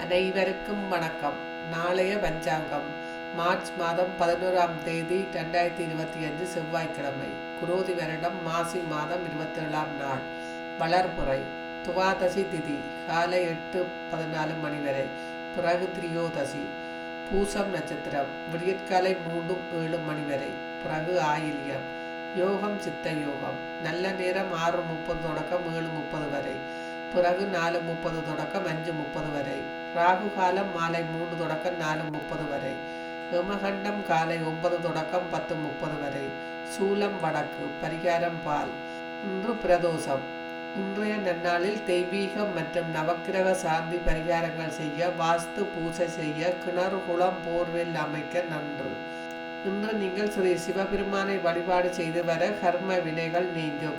அனைவருக்கும் வணக்கம். நாளைய பஞ்சாங்கம். மார்ச் மாதம் பதினோராம் தேதி ரெண்டாயிரத்தி இருபத்தி அஞ்சு செவ்வாய்க்கிழமை. குரோதி வருடம் மாசி மாதம் இருபத்தேழாம் நாள். வளர்புறை துவாதசி திதி. காலை எட்டு பதினாலு மணி வரை. பிறகு திரியோதசி. பூசம் நட்சத்திரம். விடியற்காலை மூன்று ஏழு மணி வரை. பிறகு ஆயில்யம். யோகம் சித்த யோகம். நல்ல நேரம் ஆறு முப்பது தொடக்கம் ஏழு முப்பது பிறகு நாலு முப்பது தொடக்கம் அஞ்சு முப்பது வரை. ராகு காலம் மாலை மூன்று தொடக்கம் நாலு முப்பது வரை. ஹிமகண்டம் காலை ஒன்பது தொடக்கம் பத்து முப்பது வரை. சூலம் வடக்கு பரிகாரம் பால். இன்று பிரதோஷம். இன்றைய நன்னாளில் தெய்வீகம் மற்றும் நவக்கிரக சாந்தி பரிகாரங்கள் செய்ய வாஸ்து பூஜை செய்ய கிணறு குளம் போர்வெல் அமைக்க நன்று. இன்று நீங்கள் ஸ்ரீ சிவபெருமானை வழிபாடு செய்து வர கர்ம வினைகள் நீங்கும்.